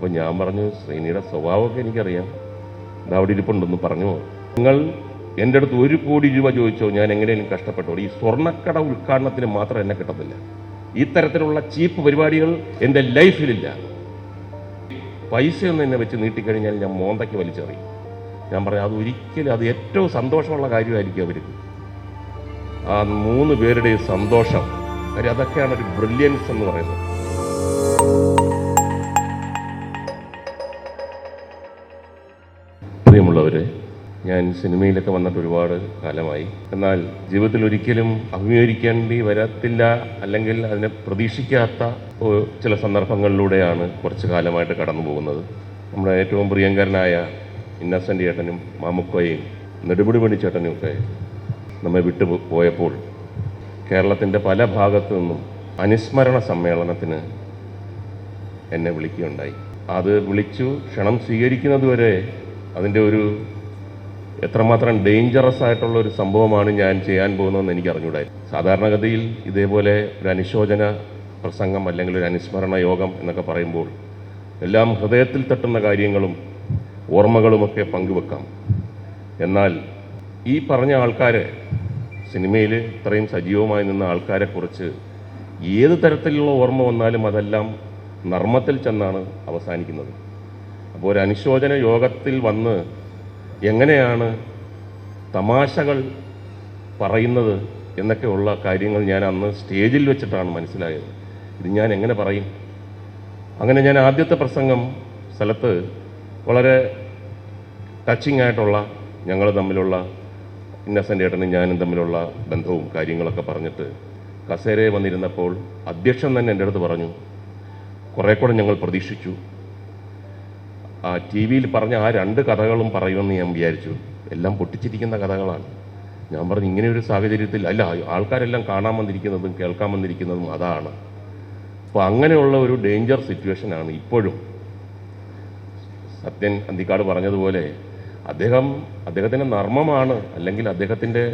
അപ്പോൾ ഞാൻ പറഞ്ഞു ശ്രീനിയുടെ സ്വഭാവമൊക്കെ എനിക്കറിയാം. ഇത് അവിടെ ഇരിപ്പുണ്ടെന്ന് പറഞ്ഞു. നിങ്ങൾ എന്റെ അടുത്ത് ഒരു കോടി രൂപ ചോദിച്ചോ ഞാൻ എങ്ങനെയും കഷ്ടപ്പെട്ടോ ഈ സ്വർണക്കട ഉദ്ഘാടനത്തിന് മാത്രം എന്നെ കിട്ടത്തില്ല. ഇത്തരത്തിലുള്ള തരത്തിലുള്ള ചീപ്പ് പരിപാടികൾ എന്റെ ലൈഫിലില്ല. പൈസയൊന്നും എന്നെ വെച്ച് നീട്ടിക്കഴിഞ്ഞാൽ ഞാൻ മോന്തയ്ക്ക് വലിച്ചെറിയും. ഞാൻ പറഞ്ഞു അത് ഒരിക്കലും അത് ഏറ്റവും സന്തോഷമുള്ള കാര്യമായിരിക്കും അവർക്ക് ആ മൂന്ന് പേരുടെയും സന്തോഷം കാര്യം അതൊക്കെയാണ് ഒരു ബ്രില്യൻസ് എന്ന് പറയുന്നത്. പ്രിയമുള്ളവരെ ഞാൻ സിനിമയിലൊക്കെ വന്നിട്ട് ഒരുപാട് കാലമായി. എന്നാൽ ജീവിതത്തിൽ ഒരിക്കലും അഭിമുഖീകരിക്കേണ്ടി വരത്തില്ല അല്ലെങ്കിൽ അതിനെ പ്രതീക്ഷിക്കാത്ത ചില സന്ദർഭങ്ങളിലൂടെയാണ് കുറച്ച് കാലമായിട്ട് കടന്നു പോകുന്നത്. നമ്മുടെ ഏറ്റവും പ്രിയങ്കരനായ ഇന്നസെന്റ് ചേട്ടനും മാമുക്കോയും നെടുമുടി പണി ചേട്ടനും ഒക്കെ നമ്മെ വിട്ടു പോ- പോയപ്പോൾ കേരളത്തിന്റെ പല ഭാഗത്തു നിന്നും അനുസ്മരണ സമ്മേളനത്തിന് എന്നെ വിളിക്കുകയുണ്ടായി. അത് വിളിച്ചു ക്ഷണം സ്വീകരിക്കുന്നതുവരെ അതിന്റെ ഒരു എത്രമാത്രം ഡേഞ്ചറസ് ആയിട്ടുള്ള ഒരു സംഭവമാണ് ഞാൻ ചെയ്യാൻ പോകുന്നതെന്ന് എനിക്ക് അറിഞ്ഞൂടായി സാധാരണഗതിയിൽ ഇതേപോലെ ഒരു അനുശോചന പ്രസംഗം അല്ലെങ്കിൽ ഒരു അനുസ്മരണ യോഗം എന്നൊക്കെ പറയുമ്പോൾ എല്ലാം ഹൃദയത്തിൽ തട്ടുന്ന കാര്യങ്ങളും ഓർമ്മകളുമൊക്കെ പങ്കുവെക്കാം. എന്നാൽ ഈ പറഞ്ഞ ആൾക്കാരെ സിനിമയിൽ ഇത്രയും സജീവമായി നിന്ന ആൾക്കാരെക്കുറിച്ച് ഏത് തരത്തിലുള്ള ഓർമ്മ വന്നാലും അതെല്ലാം നർമ്മത്തിൽ ചെന്നാണ് അവസാനിക്കുന്നത്. അപ്പോൾ ഒരു അനുശോചന യോഗത്തിൽ വന്ന് എങ്ങനെയാണ് തമാശകൾ പറയുന്നത് എന്നൊക്കെയുള്ള കാര്യങ്ങൾ ഞാൻ അന്ന് സ്റ്റേജിൽ വെച്ചിട്ടാണ് മനസ്സിലായത്. ഇത് ഞാൻ എങ്ങനെ പറയും? അങ്ങനെ ഞാൻ ആദ്യത്തെ പ്രസംഗം സ്ഥലത്ത് വളരെ ടച്ചിങ് ആയിട്ടുള്ള ഞങ്ങൾ തമ്മിലുള്ള ഇന്നസെന്റ് ഏട്ടനും ഞാനും തമ്മിലുള്ള ബന്ധവും കാര്യങ്ങളൊക്കെ പറഞ്ഞിട്ട് കസേരയെ വന്നിരുന്നപ്പോൾ അധ്യക്ഷൻ തന്നെ എന്റെ അടുത്ത് പറഞ്ഞു കുറേ കൂടെ ഞങ്ങൾ പ്രതീക്ഷിച്ചു. ആ ടി വിയിൽ പറഞ്ഞ ആ രണ്ട് കഥകളും പറയുമെന്ന് ഞാൻ വിചാരിച്ചു. എല്ലാം പൊട്ടിച്ചിരിക്കുന്ന കഥകളാണ്. ഞാൻ പറഞ്ഞു ഇങ്ങനെ ഒരു സാഹചര്യത്തിൽ അല്ല ആൾക്കാരെല്ലാം കാണാൻ വന്നിരിക്കുന്നതും കേൾക്കാൻ വന്നിരിക്കുന്നതും അതാണ്. അപ്പോൾ അങ്ങനെയുള്ള ഒരു ഡേഞ്ചർ സിറ്റുവേഷനാണ് ഇപ്പോഴും. സത്യൻ അന്തിക്കാട് പറഞ്ഞതുപോലെ അദ്ദേഹം അദ്ദേഹത്തിന്റെ നർമ്മമാണ് അല്ലെങ്കിൽ അദ്ദേഹത്തിന്റെ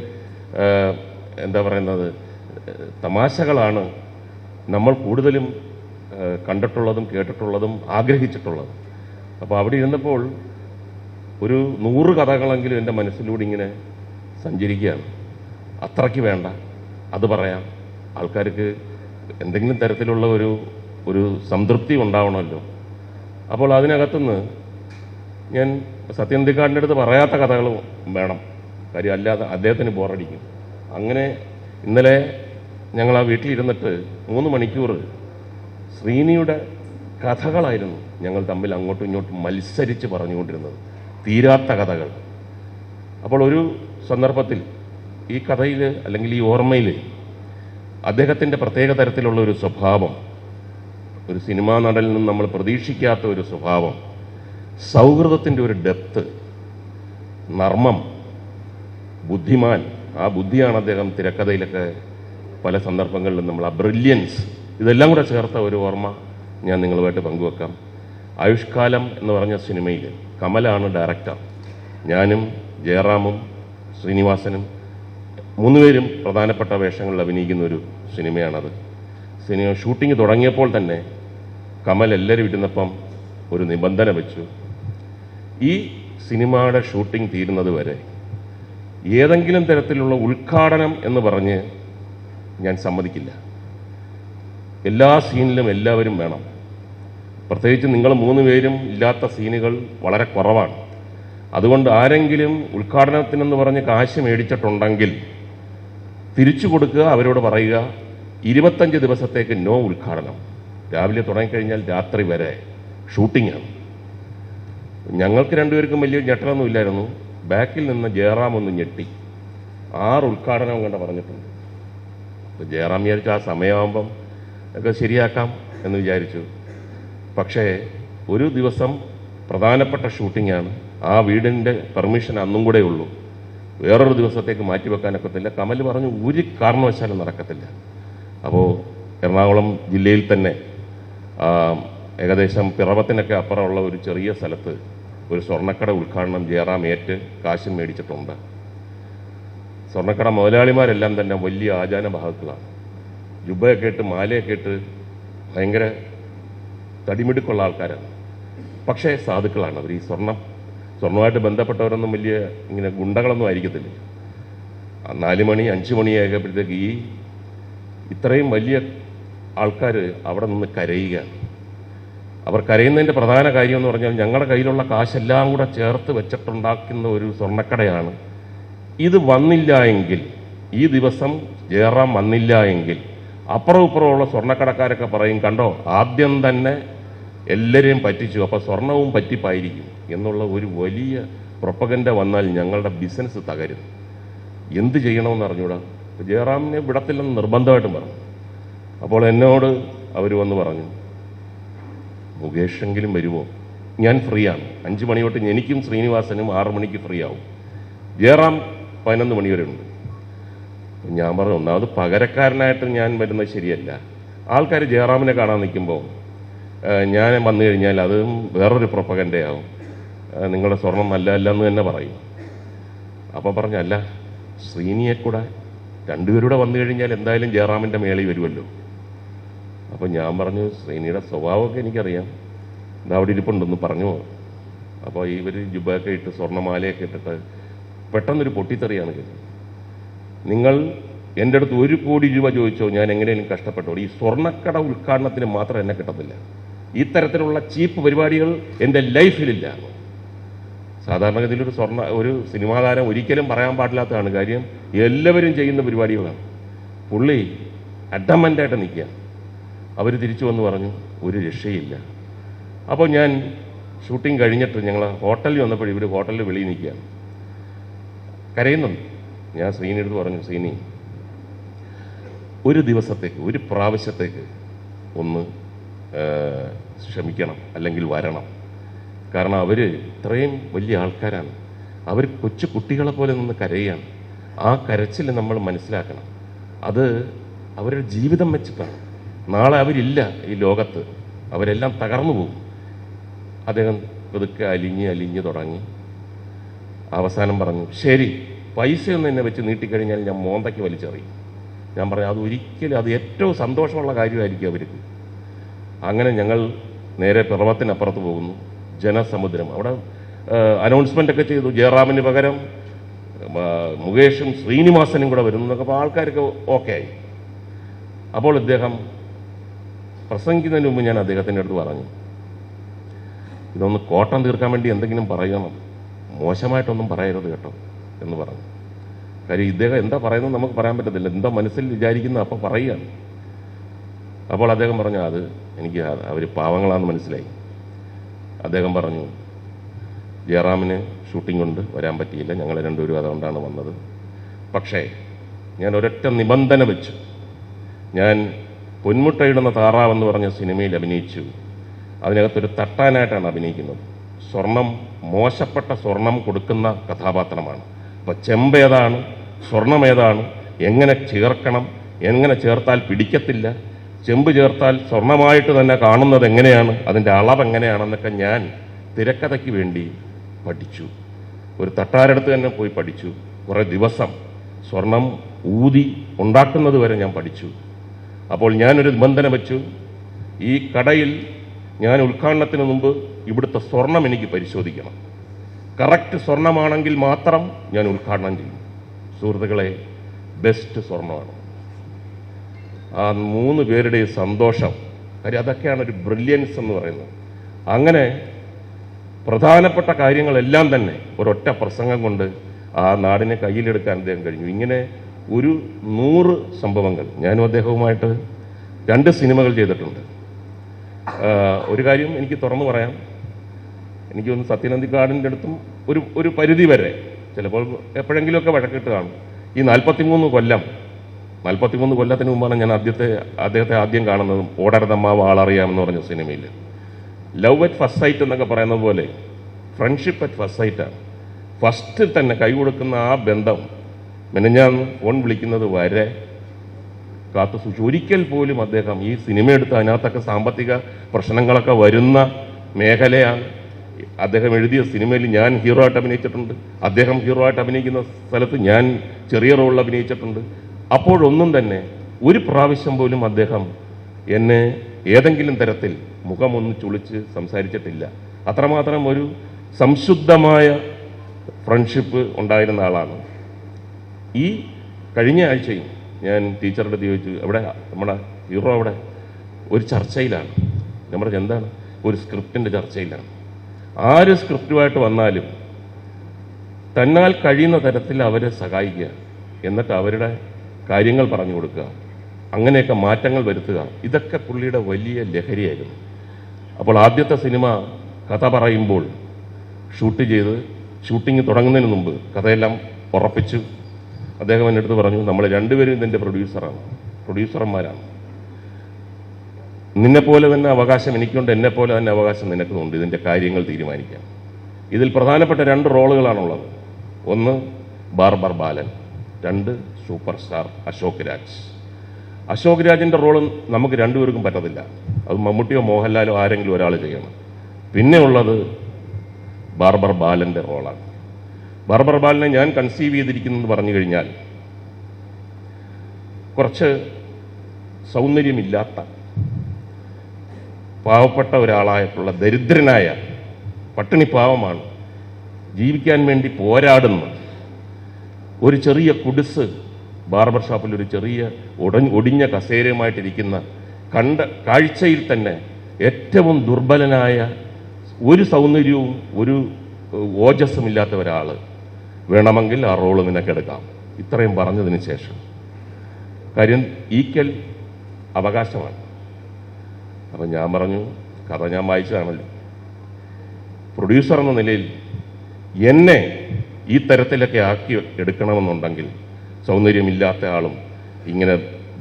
എന്താ പറയുന്നത് തമാശകളാണ് നമ്മൾ കൂടുതലും കണ്ടിട്ടുള്ളതും കേട്ടിട്ടുള്ളതും ആഗ്രഹിച്ചിട്ടുള്ളതും. അപ്പോൾ അവിടെ ഇരുന്നപ്പോൾ ഒരു നൂറ് കഥകളെങ്കിലും എന്റെ മനസ്സിലൂടെ ഇങ്ങനെ സഞ്ചരിക്കുകയാണ്. അത്രയ്ക്ക് വേണ്ട. അത് പറയാം. ആൾക്കാർക്ക് എന്തെങ്കിലും തരത്തിലുള്ള ഒരു ഒരു സംതൃപ്തി ഉണ്ടാവണമല്ലോ. അപ്പോൾ അതിനകത്തുനിന്ന് ഞാൻ സത്യന്തിക്കാടിന്റെ അടുത്ത് പറയാത്ത കഥകൾ വേണം. കാര്യം അല്ലാതെ അദ്ദേഹത്തിന് ബോറടിക്കും. അങ്ങനെ ഇന്നലെ ഞങ്ങൾ ആ വീട്ടിലിരുന്നിട്ട് മൂന്ന് മണിക്കൂർ ശ്രീനിയുടെ കഥകളായിരുന്നു. ഞങ്ങൾ തമ്മിൽ അങ്ങോട്ടും ഇങ്ങോട്ടും മത്സരിച്ച് പറഞ്ഞുകൊണ്ടിരുന്നത്. തീരാത്ത കഥകൾ. അപ്പോൾ ഒരു സന്ദർഭത്തിൽ ഈ കഥയിൽ അല്ലെങ്കിൽ ഈ ഓർമ്മയിൽ അദ്ദേഹത്തിന്റെ പ്രത്യേക തരത്തിലുള്ള ഒരു സ്വഭാവം ഒരു സിനിമാ നടനിൽ നിന്ന് നമ്മൾ പ്രതീക്ഷിക്കാത്ത ഒരു സ്വഭാവം സൗഹൃദത്തിന്റെ ഒരു ഡെപ്ത് നർമ്മം ബുദ്ധിമാൻ ആ ബുദ്ധിയാണ് അദ്ദേഹം തിരക്കഥയിലൊക്കെ പല സന്ദർഭങ്ങളിലും നമ്മൾ ആ ബ്രില്യൻസ് ഇതെല്ലാം കൂടെ ചേർത്ത ഒരു ഓർമ്മ ഞാൻ നിങ്ങളുമായിട്ട് പങ്കുവെക്കാം. ആയുഷ്കാലം എന്ന് പറഞ്ഞ സിനിമയിൽ കമലാണ് ഡയറക്ടർ. ഞാനും ജയറാമും ശ്രീനിവാസനും മൂന്നുപേരും പ്രധാനപ്പെട്ട വേഷങ്ങളിൽ അഭിനയിക്കുന്ന ഒരു സിനിമയാണത്. സിനിമ ഷൂട്ടിംഗ് തുടങ്ങിയപ്പോൾ തന്നെ കമൽ എല്ലാവരും ഇരുന്നപ്പം ഒരു നിബന്ധന വെച്ചു. ഈ സിനിമയുടെ ഷൂട്ടിംഗ് തീരുന്നത് വരെ ഏതെങ്കിലും തരത്തിലുള്ള ഉദ്ഘാടനം എന്ന് പറഞ്ഞ് ഞാൻ സമ്മതിക്കില്ല. എല്ലാ സീനിലും എല്ലാവരും വേണം. പ്രത്യേകിച്ച് നിങ്ങൾ മൂന്ന് പേരും ഇല്ലാത്ത സീനുകൾ വളരെ കുറവാണ്. അതുകൊണ്ട് ആരെങ്കിലും ഉദ്ഘാടനത്തിനെന്ന് പറഞ്ഞ് കാശ് മേടിച്ചിട്ടുണ്ടെങ്കിൽ തിരിച്ചു കൊടുക്കുക അവരോട് പറയുക ഇരുപത്തഞ്ച് ദിവസത്തേക്ക് നോ ഉദ്ഘാടനം. രാവിലെ തുടങ്ങിക്കഴിഞ്ഞാൽ രാത്രി വരെ ഷൂട്ടിങ്ങാണ് ഞങ്ങൾക്ക് രണ്ടുപേർക്കും വലിയ ഞെട്ടലൊന്നും ഇല്ലായിരുന്നു. ബാക്കിൽ നിന്ന് ജയറാം ഒന്ന് ഞെട്ടി. ആറ് ഉദ്ഘാടനം കണ്ട പറഞ്ഞിട്ടുണ്ട്. അപ്പോൾ ജയറാം വിചാരിച്ചു ആ സമയമാകുമ്പം ഒക്കെ ശരിയാക്കാം എന്ന് വിചാരിച്ചു. പക്ഷേ ഒരു ദിവസം പ്രധാനപ്പെട്ട ഷൂട്ടിങ്ങാണ്. ആ വീടിന്റെ പെർമിഷൻ അന്നും കൂടെ ഉള്ളൂ. വേറൊരു ദിവസത്തേക്ക് മാറ്റിവെക്കാനൊക്കത്തില്ല കമൽ പറഞ്ഞു ഒരു കാരണവശാലും നടക്കത്തില്ല. അപ്പോൾ എറണാകുളം ജില്ലയിൽ തന്നെ ഏകദേശം പിറവത്തിനൊക്കെ അപ്പുറമുള്ള ഒരു ചെറിയ സ്ഥലത്ത് ഒരു സ്വർണക്കട ഉദ്ഘാടനം ജയറാം ഏറ്റ് കാശും മേടിച്ചിട്ടുണ്ട്. സ്വർണക്കട മുതലാളിമാരെല്ലാം തന്നെ വലിയ ആചാര ഭാഗത്തുകളാണ് ജുബയൊക്കെ ഇട്ട് മാലയൊക്കെ ഇട്ട് ഭയങ്കര തടിമിടുക്കുള്ള ആൾക്കാരാണ്. പക്ഷേ സാധുക്കളാണ് അവർ ഈ സ്വർണം. സ്വർണമായിട്ട് ബന്ധപ്പെട്ടവരൊന്നും വലിയ ഇങ്ങനെ ഗുണ്ടകളൊന്നും ആയിരിക്കത്തില്ല. നാല് മണി അഞ്ച് മണിയായപ്പോഴത്തേക്ക് ഈ ഇത്രയും വലിയ ആൾക്കാർ അവിടെ നിന്ന് കരയുക അവർ കരയുന്നതിന്റെ പ്രധാന കാര്യം എന്ന് പറഞ്ഞാൽ ഞങ്ങളുടെ കയ്യിലുള്ള കാശെല്ലാം കൂടെ ചേർത്ത് വെച്ചിട്ടുണ്ടാക്കുന്ന ഒരു സ്വർണക്കടയാണ്. ഇത് വന്നില്ല എങ്കിൽ ഈ ദിവസം ജയറാം വന്നില്ല എങ്കിൽ അപ്പുറം ഇപ്പുറമുള്ള സ്വർണക്കടക്കാരൊക്കെ പറയും കണ്ടോ ആദ്യം തന്നെ എല്ലാവരെയും പറ്റിച്ചു. അപ്പോൾ സ്വർണവും പറ്റിപ്പായിരിക്കും എന്നുള്ള ഒരു വലിയ പ്രൊപ്പഗൻഡ വന്നാൽ ഞങ്ങളുടെ ബിസിനസ് തകരും. എന്ത് ചെയ്യണമെന്ന് അറിഞ്ഞൂടാ? ജയറാമിനെ വിടത്തില്ലെന്ന് നിർബന്ധമായിട്ടും പറഞ്ഞു. അപ്പോൾ എന്നോട് അവർ വന്ന് പറഞ്ഞു മുകേഷെങ്കിലും വരുമോ ഞാൻ ഫ്രീ ആണ് അഞ്ച് മണി തൊട്ട് എനിക്കും ശ്രീനിവാസനും ആറു മണിക്ക് ഫ്രീ ആവും ജയറാം പതിനൊന്ന് മണി വരെ ഉണ്ട്. ഞാൻ പറഞ്ഞു ഒന്നാമത് പകരക്കാരനായിട്ട് ഞാൻ വരുന്നത് ശരിയല്ല. ആൾക്കാർ ജയറാമിനെ കാണാൻ നിൽക്കുമ്പോൾ ഞാൻ വന്നു കഴിഞ്ഞാൽ അതും വേറൊരു പ്രൊപ്പകന്റെയാവും നിങ്ങളുടെ സ്വർണം നല്ല അല്ല എന്ന് തന്നെ പറയും. അപ്പം പറഞ്ഞല്ല ശ്രീനിയെ കൂടെ രണ്ടുപേരൂടെ വന്നു കഴിഞ്ഞാൽ എന്തായാലും ജയറാമിന്റെ മേളി വരുമല്ലോ. അപ്പോൾ ഞാൻ പറഞ്ഞു ശ്രീനിയുടെ സ്വഭാവമൊക്കെ എനിക്കറിയാം. ഇത് അവിടെ ഇരിപ്പുണ്ടെന്ന് പറഞ്ഞു. അപ്പോൾ ഇവർ ജുബൊക്കെ ഇട്ട് സ്വർണമാലയൊക്കെ ഇട്ടിട്ട് പെട്ടെന്നൊരു പൊട്ടിത്തെറിയാണ് കേട്ടത്. നിങ്ങൾ എന്റെ അടുത്ത് ഒരു കോടി രൂപ ചോദിച്ചോ? ഞാൻ എങ്ങനെയും കഷ്ടപ്പെട്ടോ ഈ സ്വർണക്കട ഉദ്ഘാടനത്തിന് മാത്രം എന്നെ കിട്ടത്തില്ല. ഇത്തരത്തിലുള്ള ചീപ്പ് പരിപാടികൾ എന്റെ ലൈഫിലില്ല. സാധാരണഗതിയിൽ ഒരു സ്വർണ ഒരു സിനിമാ താരം ഒരിക്കലും പറയാൻ പാടില്ലാത്തതാണ് കാര്യം. എല്ലാവരും ചെയ്യുന്ന പരിപാടികളാണ്. പുള്ളി അഡമന്റായിട്ട് നിൽക്കുക. അവർ തിരിച്ചു വന്ന് പറഞ്ഞു ഒരു രക്ഷയില്ല. അപ്പോൾ ഞാൻ ഷൂട്ടിംഗ് കഴിഞ്ഞിട്ട് ഞങ്ങൾ ഹോട്ടലിൽ വന്നപ്പോൾ ഇവർ ഹോട്ടലിൽ വെളിയിൽ നിൽക്കുക. കരയുന്നുണ്ട്. ഞാൻ ശ്രീനി എടുത്ത് പറഞ്ഞു ശ്രീനി ഒരു ദിവസത്തേക്ക് ഒരു പ്രാവശ്യത്തേക്ക് ഒന്ന് ആ, ക്ഷമിക്കണം അല്ലെങ്കിൽ വരണം. കാരണം അവർ ഇത്രയും വലിയ ആൾക്കാരാണ്. അവർ കൊച്ചു കുട്ടികളെ പോലെ നിന്ന് കരയുകയാണ് ആ കരച്ചിൽ നമ്മൾ മനസ്സിലാക്കണം. അത് അവരുടെ ജീവിതം വെച്ചിട്ടാണ്. നാളെ അവരില്ല ഈ ലോകത്ത്. അവരെല്ലാം തകർന്നു പോകും. അദ്ദേഹം പതുക്കെ അലിഞ്ഞ് അലിഞ്ഞ് തുടങ്ങി. അവസാനം പറഞ്ഞു ശരി പൈസയൊന്നും എന്നെ വെച്ച് നീട്ടിക്കഴിഞ്ഞാൽ ഞാൻ മോന്തയ്ക്ക് വലിച്ചെറിയും. ഞാൻ പറഞ്ഞു അത് ഒരിക്കലും അത് ഏറ്റവും സന്തോഷമുള്ള കാര്യമായിരിക്കും അവർക്ക്. അങ്ങനെ ഞങ്ങൾ നേരെ പിറവത്തിനപ്പുറത്ത് പോകുന്നു. ജനസമുദ്രം. അവിടെ അനൗൺസ്മെന്റ് ഒക്കെ ചെയ്തു. ജയറാമിന് പകരം മുകേഷും ശ്രീനിവാസനും കൂടെ വരുന്നു എന്നൊക്കെ അപ്പോൾ ആൾക്കാർക്ക് ഓക്കെ ആയി. അപ്പോൾ ഇദ്ദേഹം പ്രസംഗിക്കുന്നതിന് മുമ്പ് ഞാൻ അദ്ദേഹത്തിന്റെ അടുത്ത് പറഞ്ഞു ഇതൊന്ന് കോട്ടം തീർക്കാൻ വേണ്ടി എന്തെങ്കിലും പറയണം. മോശമായിട്ടൊന്നും പറയരുത് കേട്ടോ എന്ന് പറഞ്ഞു. കാര്യം ഇദ്ദേഹം എന്താ പറയുന്നത് നമുക്ക് പറയാൻ പറ്റത്തില്ല. എന്താ മനസ്സിൽ വിചാരിക്കുന്ന അപ്പോൾ പറയുകയാണ്. അപ്പോൾ അദ്ദേഹം പറഞ്ഞു അത് എനിക്ക് അവർ പാവങ്ങളാണെന്ന് മനസ്സിലായി. അദ്ദേഹം പറഞ്ഞു ജയറാമിന് ഷൂട്ടിംഗ് കൊണ്ട് വരാൻ പറ്റിയില്ല. ഞങ്ങൾ രണ്ടുപേരും അതുകൊണ്ടാണ് വന്നത്. പക്ഷേ ഞാൻ ഒരൊറ്റ നിബന്ധന വെച്ചു. ഞാൻ പൊന്മുട്ടയിടുന്ന താറാവെന്ന് പറഞ്ഞ സിനിമയിൽ അഭിനയിച്ചു. അതിനകത്തൊരു തട്ടാനായിട്ടാണ് അഭിനയിക്കുന്നത്. സ്വർണം മോശപ്പെട്ട സ്വർണം കൊടുക്കുന്ന കഥാപാത്രമാണ്. അപ്പോൾ ചെമ്പേതാണ് സ്വർണം ഏതാണ്? എങ്ങനെ ചേർക്കണം? എങ്ങനെ ചേർത്താൽ പിടിക്കത്തില്ല? ചെമ്പ് ചേർത്താൽ സ്വർണമായിട്ട് തന്നെ കാണുന്നത് എങ്ങനെയാണ്? അതിന്റെ അളവ് എങ്ങനെയാണെന്നൊക്കെ ഞാൻ തിരക്കഥയ്ക്ക് വേണ്ടി പഠിച്ചു. ഒരു തട്ടാരടുത്ത് തന്നെ പോയി പഠിച്ചു. കുറേ ദിവസം സ്വർണം ഊതി ഉണ്ടാക്കുന്നത് വരെ ഞാൻ പഠിച്ചു. അപ്പോൾ ഞാനൊരു നിബന്ധന വെച്ചു. ഈ കടയിൽ ഞാൻ ഉദ്ഘാടനത്തിന് മുമ്പ് ഇവിടുത്തെ സ്വർണം എനിക്ക് പരിശോധിക്കണം. കറക്റ്റ് സ്വർണമാണെങ്കിൽ മാത്രം ഞാൻ ഉദ്ഘാടനം ചെയ്യും. സുഹൃത്തുക്കളെ ബെസ്റ്റ് സ്വർണമാണ് ആ മൂന്ന് പേരുടെയും സന്തോഷം. കാര്യം അതൊക്കെയാണ് ഒരു ബ്രില്യൻസ് എന്ന് പറയുന്നത്. അങ്ങനെ പ്രധാനപ്പെട്ട കാര്യങ്ങളെല്ലാം തന്നെ ഒരൊറ്റ പ്രസംഗം കൊണ്ട് ആ നാടിനെ കയ്യിലെടുക്കാൻ അദ്ദേഹം കഴിഞ്ഞു. ഇങ്ങനെ ഒരു നൂറ് സംഭവങ്ങൾ ഞാനും അദ്ദേഹവുമായിട്ട് രണ്ട് സിനിമകൾ ചെയ്തിട്ടുണ്ട്. ഒരു കാര്യം എനിക്ക് തുറന്നു പറയാം. എനിക്ക് തോന്നുന്നു സത്യനന്ദിക്കാടിന്റെ അടുത്തും ഒരു ഒരു പരിധി വരെ ചിലപ്പോൾ എപ്പോഴെങ്കിലുമൊക്കെ വഴക്കിട്ട് കാണും. ഈ നാൽപ്പത്തിമൂന്ന് കൊല്ലം നാൽപ്പത്തിമൂന്ന് കൊല്ലത്തിന് മുമ്പാണ് ഞാൻ ആദ്യത്തെ അദ്ദേഹത്തെ ആദ്യം കാണുന്നതും. ഓടരുതമ്മാവ് ആളറിയാമെന്ന് പറഞ്ഞ സിനിമയിൽ ലവ് അറ്റ് ഫസ്റ്റ് സൈറ്റ് എന്നൊക്കെ പറയുന്ന പോലെ ഫ്രണ്ട്ഷിപ്പ് അറ്റ് ഫസ്റ്റ് സൈറ്റാണ് ഫസ്റ്റിൽ തന്നെ കൈ കൊടുക്കുന്ന ആ ബന്ധം മെനഞ്ഞാൻ ഫോൺ വിളിക്കുന്നത് വരെ കാത്തു സൂക്ഷിച്ചു. ഒരിക്കൽ പോലും അദ്ദേഹം ഈ സിനിമ എടുത്ത് അതിനകത്തൊക്കെ സാമ്പത്തിക പ്രശ്നങ്ങളൊക്കെ വരുന്ന മേഖലയാണ്. അദ്ദേഹം എഴുതിയ സിനിമയിൽ ഞാൻ ഹീറോ ആയിട്ട് അഭിനയിച്ചിട്ടുണ്ട്. അദ്ദേഹം ഹീറോ ആയിട്ട് അഭിനയിക്കുന്ന സ്ഥലത്ത് ഞാൻ ചെറിയ റോളിൽ അഭിനയിച്ചിട്ടുണ്ട്. അപ്പോഴൊന്നും തന്നെ ഒരു പ്രാവശ്യം പോലും അദ്ദേഹം എന്നെ ഏതെങ്കിലും തരത്തിൽ മുഖമൊന്ന് ചുളിച്ച് സംസാരിച്ചിട്ടില്ല. അത്രമാത്രം ഒരു സംശുദ്ധമായ ഫ്രണ്ട്ഷിപ്പ് ഉണ്ടായിരുന്ന ആളാണ്. ഈ കഴിഞ്ഞ ആഴ്ചയും ഞാൻ ടീച്ചറുടെ ചോദിച്ചു എവിടെ? നമ്മുടെ ഹീറോ അവിടെ ഒരു ചർച്ചയിലാണ്. പറഞ്ഞു എന്താണ്? ഒരു സ്ക്രിപ്റ്റിന്റെ ചർച്ചയിലാണ്. ആര് സ്ക്രിപ്റ്റുമായിട്ട് വന്നാലും തന്നാൽ കഴിയുന്ന തരത്തിൽ അവരെ സഹായിക്കുക. എന്നിട്ട് അവരുടെ കാര്യങ്ങൾ പറഞ്ഞു കൊടുക്കുക. അങ്ങനെയൊക്കെ മാറ്റങ്ങൾ വരുത്തുക. ഇതൊക്കെ പുള്ളിയുടെ വലിയ ലഹരിയായിരുന്നു. അപ്പോൾ ആദ്യത്തെ സിനിമ കഥ പറയുമ്പോൾ ഷൂട്ട് ചെയ്ത് ഷൂട്ടിംഗ് തുടങ്ങുന്നതിന് മുമ്പ് കഥയെല്ലാം ഉറപ്പിച്ചു. അദ്ദേഹം എന്റെ അടുത്ത് പറഞ്ഞു നമ്മൾ രണ്ടുപേരും ഇതിന്റെ പ്രൊഡ്യൂസറാണ്. പ്രൊഡ്യൂസർമാരാണ്. നിന്നെപ്പോലെ തന്നെ അവകാശം എനിക്കുണ്ട്. എന്നെപ്പോലെ തന്നെ അവകാശം നിനക്കുമുണ്ട്. ഇതിന്റെ കാര്യങ്ങൾ തീരുമാനിക്കാം. ഇതിൽ പ്രധാനപ്പെട്ട രണ്ട് റോളുകളാണുള്ളത്. ഒന്ന് ബാർബർ ബാലൻ രണ്ട് സൂപ്പർ സ്റ്റാർ അശോക് രാജ്. അശോക് രാജിന്റെ റോൾ നമുക്ക് രണ്ടുപേർക്കും പറ്റത്തില്ല. അത് മമ്മൂട്ടിയോ മോഹൻലാലോ ആരെങ്കിലും ഒരാൾ ചെയ്യണം. പിന്നെ ഉള്ളത് ബാർബർ ബാലന്റെ റോളാണ്. ബാർബർ ബാലനെ ഞാൻ കൺസീവ് ചെയ്തിരിക്കുന്നത് പറഞ്ഞു കഴിഞ്ഞാൽ കുറച്ച് സൗന്ദര്യമില്ലാത്ത പാവപ്പെട്ട ഒരാളായിട്ടുള്ള ദരിദ്രനായ പട്ടിണി പാവമാണ് ജീവിക്കാൻ വേണ്ടി പോരാടുന്ന ഒരു ചെറിയ കുടിസ് ബാർബർ ഷോപ്പിൽ ഒരു ചെറിയ ഉടഞ്ഞ ഒടിഞ്ഞ കസേരയുമായിട്ടിരിക്കുന്ന കണ്ട കാഴ്ചയിൽ തന്നെ ഏറ്റവും ദുർബലനായ ഒരു സൗന്ദര്യവും ഒരു ഓജസ്സുമില്ലാത്ത ഒരാൾ വേണമെങ്കിൽ ആ റോൾ നിനക്കെടുക്കാം ഇത്രയും പറഞ്ഞതിന് ശേഷം. കാര്യം ഈക്കൽ അവകാശമാണ്. അപ്പം ഞാൻ പറഞ്ഞു കഥ ഞാൻ വായിച്ചതാണല്ലോ. പ്രൊഡ്യൂസർ എന്ന നിലയിൽ എന്നെ ഈ തരത്തിലൊക്കെ ആക്കി എടുക്കണമെന്നുണ്ടെങ്കിൽ സൗന്ദര്യമില്ലാത്ത ആളും ഇങ്ങനെ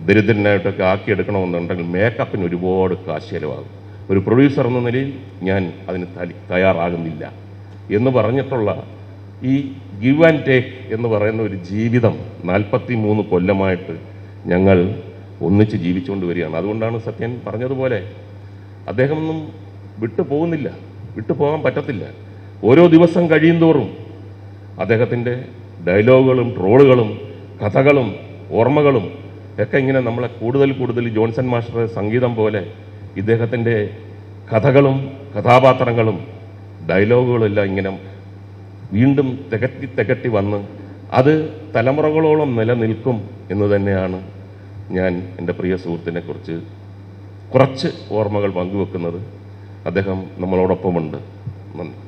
ദരിദ്രനായിട്ടൊക്കെ ആക്കി എടുക്കണമെന്നുണ്ടെങ്കിൽ മേക്കപ്പിന് ഒരുപാട് കാശ് ചിലവാകും ഒരു പ്രൊഡ്യൂസർ എന്ന നിലയിൽ ഞാൻ അതിന് തയ്യാറാകുന്നില്ല. എന്ന് പറഞ്ഞിട്ടുള്ള ഈ ഗിവ് ആൻഡ് ടേക്ക് എന്ന് പറയുന്ന ഒരു ജീവിതം നാൽപ്പത്തി മൂന്ന് കൊല്ലമായിട്ട് ഞങ്ങൾ ഒന്നിച്ച് ജീവിച്ചുകൊണ്ട് വരികയാണ്. അതുകൊണ്ടാണ് സത്യൻ പറഞ്ഞതുപോലെ അദ്ദേഹമൊന്നും വിട്ടു പോകുന്നില്ല വിട്ടു പോകാൻ പറ്റത്തില്ല. ഓരോ ദിവസം കഴിയും തോറും അദ്ദേഹത്തിന്റെ ഡയലോഗുകളും ട്രോളുകളും കഥകളും ഓർമ്മകളും ഒക്കെ ഇങ്ങനെ നമ്മളെ കൂടുതൽ കൂടുതൽ ജോൺസൺ മാസ്റ്റർ സംഗീതം പോലെ ഇദ്ദേഹത്തിന്റെ കഥകളും കഥാപാത്രങ്ങളും ഡയലോഗുകളും എല്ലാം ഇങ്ങനെ വീണ്ടും തികട്ടി തികട്ടി വന്ന് അത് തലമുറകളോളം നിലനിൽക്കും എന്ന് തന്നെയാണ് ഞാൻ എന്റെ പ്രിയ സുഹൃത്തിനെ കുറിച്ച് കുറച്ച് ഓർമ്മകൾ പങ്കുവെക്കുന്നത്. അദ്ദേഹം നമ്മളോടൊപ്പമുണ്ട്. നന്ദി.